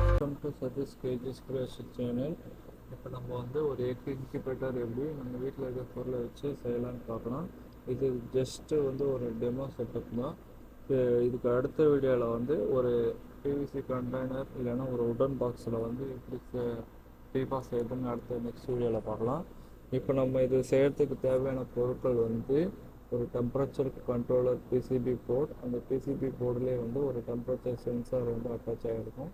Welcome to Satish KG's creation channel இப்போ நம்ம வந்து ஒரு எக் இன்குபேட்டர் எப்படி நம்ம வீட்டில் இருக்க பொருளை வச்சு செய்யலாம்னு பார்க்கலாம். இது ஜஸ்ட்டு வந்து ஒரு டெமோ செட்டப் தான். இப்போ இதுக்கு அடுத்த வீடியோவில் வந்து ஒரு பிவிசி கண்டெய்னர் இல்லைன்னா ஒரு உடன் பாக்ஸில் வந்து எப்படி டீப்பாக செய்யறதுன்னு அடுத்த நெக்ஸ்ட் வீடியோவில் பார்க்கலாம். இப்போ நம்ம இது செய்கிறதுக்கு தேவையான பொருட்கள் வந்து ஒரு டெம்பரேச்சர் கண்ட்ரோலர் பிசிபி போர்ட் அந்த பிசிபி போர்டுலேயே வந்து ஒரு டெம்பரேச்சர் சென்சார் வந்து அட்டாச் ஆகிருக்கும்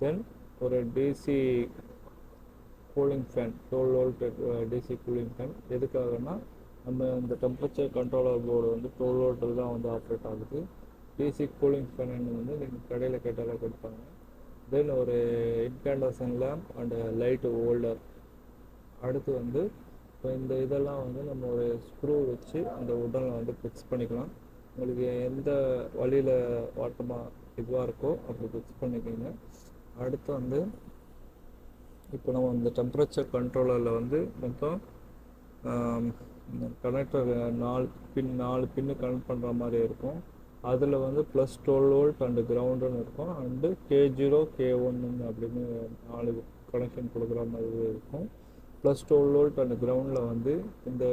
தென் ஒரு DC cooling fan twelve volt DC cooling fan எதுக்காகனா நம்ம இந்த டெம்பரேச்சர் கண்ட்ரோலர் போர்டு வந்து டுவெல் வோல்ட்டில் தான் வந்து ஆப்ரேட் ஆகுது. டிசி கூலிங் ஃபேன் வந்து நீங்கள் கடையில் கேட்டாலே கொடுப்பாங்க. தென் ஒரு incandescent lamp and light holder அடுத்து வந்து இப்போ இந்த இதெல்லாம் வந்து நம்ம ஒரு ஸ்க்ரூ வச்சு அந்த உடலை வந்து ஃபிக்ஸ் பண்ணிக்கலாம். உங்களுக்கு எந்த வழியில் வாட்டமாக இதுவாக இருக்கோ அப்படி ஃபிக்ஸ் பண்ணிக்கோங்க. அடுத்து வந்து இப்போ நம்ம இந்த டெம்பரேச்சர் கண்ட்ரோலரில் வந்து மொத்தம் கனெக்டர் நாலு பின் நாலு பின்னு கனெக்ட் பண்ணுற மாதிரி இருக்கும். அதில் வந்து ப்ளஸ் டுவெல் வோல்ட் அண்டு கிரவுண்டுன்னு இருக்கும். அண்டு கே ஜீரோ கே ஒன்னு அப்படின்னு நாலு கனெக்ஷன் கொடுக்குற மாதிரி இருக்கும். ப்ளஸ் டுவெல் வோல்ட் அண்ட் கிரவுண்டில் வந்து இந்த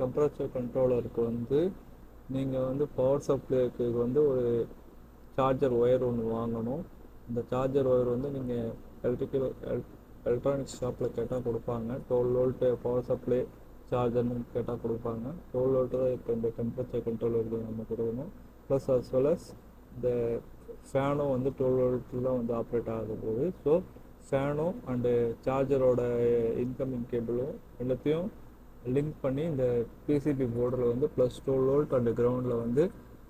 டெம்பரேச்சர் கண்ட்ரோலருக்கு வந்து நீங்கள் வந்து பவர் சப்ளைக்கு வந்து ஒரு சார்ஜர் ஒயர் ஒன்று வாங்கணும். இந்த சார்ஜர் ஒயர் வந்து நீங்கள் எலக்ட்ரிக்கல் எலக்ட்ரானிக்ஸ் ஷாப்பில் கேட்டால் கொடுப்பாங்க. டுவெல் வோல்ட்டு பவர் சப்ளை சார்ஜர்னு கேட்டால் கொடுப்பாங்க. டுவெல் வோல்ட்டு தான் இப்போ இந்த டெம்பரேச்சர் கண்ட்ரோலருக்கு நம்ம கொடுக்கணும். ப்ளஸ் அஸ் வெல் அஸ் இந்த ஃபேனும் வந்து டுவெல் வோல்ட்டில் தான் வந்து ஆப்ரேட் ஆக போகுது. ஸோ ஃபேனும் அண்டு சார்ஜரோட இன்கமிங் கேபிளும் எல்லாத்தையும் லிங்க் பண்ணி இந்த பிசிபி போர்டில் வந்து ப்ளஸ் டூ வோல்ட் அண்டு கிரவுண்டில் வந்து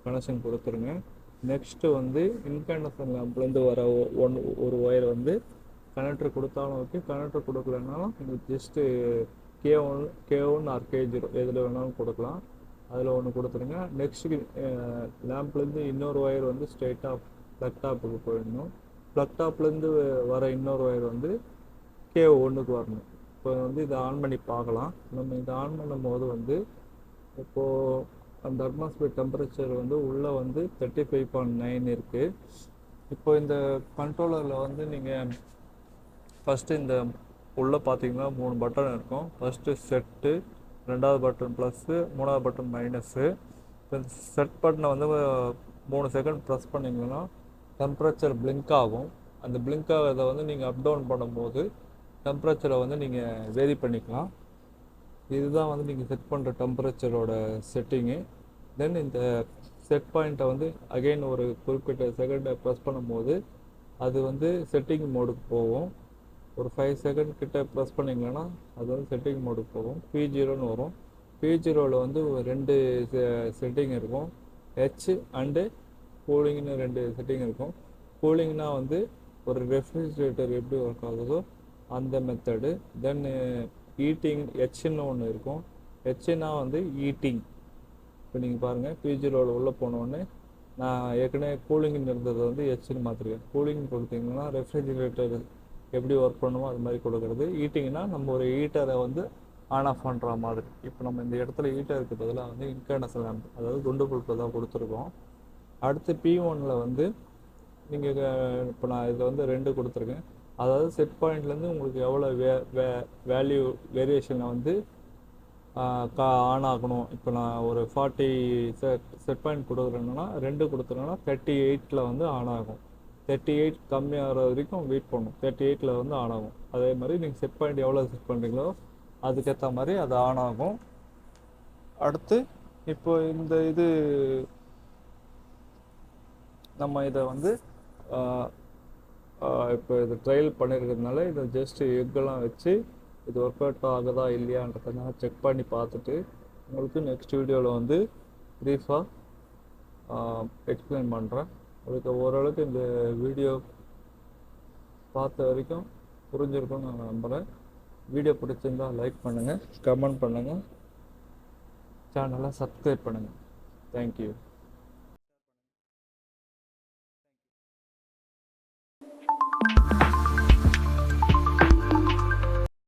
கனெக்ஷன் கொடுத்துருங்க. நெக்ஸ்ட்டு வந்து இன்கண்டசன் லேம்ப்லேருந்து வர ஒன் ஒரு ஒயர் வந்து கனெக்டர் கொடுத்தாலும் ஓகே கனெக்டர் கொடுக்கலனாலும் நீங்கள் just K one K one R K zero எதில் வேணாலும் கொடுக்கலாம். அதில் ஒன்று கொடுத்துருங்க. நெக்ஸ்ட்டு லேம்ப்லேருந்து இன்னொரு ஒயர் வந்து ஸ்ட்ரெயிட்டாக ஃப்ளக்டாப்புக்கு போயிடணும். ப்ளக் டாப்லேருந்து வர இன்னொரு ஒயர் வந்து கே ஒன்றுக்கு வரணும். இப்போ வந்து இதை ஆன் பண்ணி பார்க்கலாம். நம்ம இதை ஆன் பண்ணும் போது வந்து இப்போது அந்த அட்மாஸ்பியர் டெம்பரேச்சர் வந்து உள்ளே வந்து தேர்ட்டி ஃபைவ் பாயிண்ட் நைன் இருக்குது இப்போ இந்த கண்ட்ரோலரில் வந்து நீங்கள் ஃபஸ்ட்டு இந்த உள்ளே பார்த்தீங்கன்னா மூணு பட்டன் இருக்கும். ஃபஸ்ட்டு செட்டு ரெண்டாவது பட்டன் ப்ளஸ்ஸு மூணாவது பட்டன் மைனஸ்ஸு இப்போ செட் பட்டனை வந்து மூணு செகண்ட் ப்ரெஸ் பண்ணிங்கன்னா டெம்பரேச்சர் பிளிங்க் ஆகும். அந்த பிளிங்க் ஆகிறத வந்து நீங்கள் அப் டவுன் பண்ணும்போது டெம்பரேச்சரை வந்து நீங்கள் வேரி பண்ணிக்கலாம். இதுதான் வந்து நீங்கள் செட் பண்ணுற டெம்பரேச்சரோட செட்டிங்கு தென் இந்த செட் பாயிண்ட்டை வந்து அகெயின் ஒரு குறிப்பிட்ட செகண்டை ப்ரெஸ் பண்ணும்போது அது வந்து செட்டிங் மோடுக்கு போகும். ஒரு ஃபைவ் செகண்ட் கிட்ட ப்ரெஸ் பண்ணிங்களன்னா அது வந்து செட்டிங் மோடுக்கு போகும். பி ஜீரோன்னு வரும். பி ஜீரோவில் வந்து ரெண்டு செட்டிங் இருக்கும். ஹெச் அண்டு கூலிங்னு ரெண்டு செட்டிங் இருக்கும். கூலிங்னா வந்து ஒரு ரெஃப்ரிஜிரேட்டர் எப்படி ஒர்க் ஆகுதோ அந்த மெத்தடு தென் ஈட்டிங் ஹெச்ன்னு ஒன்று இருக்கும். ஹெச்னா வந்து ஈட்டிங் இப்போ நீங்கள் பாருங்கள் பிஜிரோட உள்ளே போனோடனே நான் ஏற்கனவே கூலிங்னு இருந்ததை வந்து ஹெச்னு மாற்றிருக்கேன் கூலிங் கொடுத்தீங்கன்னா ரெஃப்ரிஜிரேட்டர் எப்படி ஒர்க் பண்ணுமோ அது மாதிரி கொடுக்குறது. ஈட்டிங்னா நம்ம ஒரு ஹீட்டரை வந்து ஆன் ஆஃப் பண்ணுற மாதிரி. இப்போ நம்ம இந்த இடத்துல ஹீட்டருக்கு பதிலாக வந்து இன்கர்னஸ் லேம்ப் அதாவது குண்டு பொருட்கள் தான் கொடுத்துருக்கோம். அடுத்து பி ஒனில் வந்து நீங்கள் இப்போ நான் இதில் வந்து ரெண்டு கொடுத்துருக்கேன். அதாவது செட் பாயிண்ட்லேருந்து உங்களுக்கு எவ்வளோ வே வே வேல்யூ வேரியேஷனில் வந்து கா ஆன் ஆகணும். இப்போ நான் ஒரு ஃபார்ட்டி செட் செட் பாயிண்ட் கொடுக்குறேன்னா ரெண்டு கொடுத்துருங்கன்னா தேர்ட்டி எயிட்டில் வந்து ஆன் ஆகும். தேர்ட்டி எயிட் கம்மியாகிற வரைக்கும் வெயிட் பண்ணும். தேர்ட்டி எயிட்டில் வந்து ஆன் ஆகும். அதே மாதிரி நீங்கள் செட் பாயிண்ட் எவ்வளோ செட் பண்ணுறீங்களோ அதுக்கேற்ற மாதிரி அது ஆன் ஆகும். அடுத்து இப்போ இந்த இது நம்ம இதை வந்து இப்போ இது ட்ரையல் பண்ணியிருக்கிறதுனால இதை ஜஸ்ட் எக்கெல்லாம் வச்சு இது ஒர்க் அவுட் ஆகுதா இல்லையான்றத நான் செக் பண்ணி பார்த்துட்டு உங்களுக்கு நெக்ஸ்ட் வீடியோவில் வந்து ப்ரீஃபாக எக்ஸ்பிளைன் பண்ணுறேன் உங்களுக்கு ஓரளவுக்கு இந்த வீடியோ பார்த்த வரைக்கும் புரிஞ்சிருக்கும்னு நான் நம்புகிறேன் வீடியோ பிடிச்சிருந்தால் லைக் பண்ணுங்கள் கமெண்ட் பண்ணுங்கள் சேனலை சப்ஸ்கிரைப் பண்ணுங்கள் தேங்க்யூ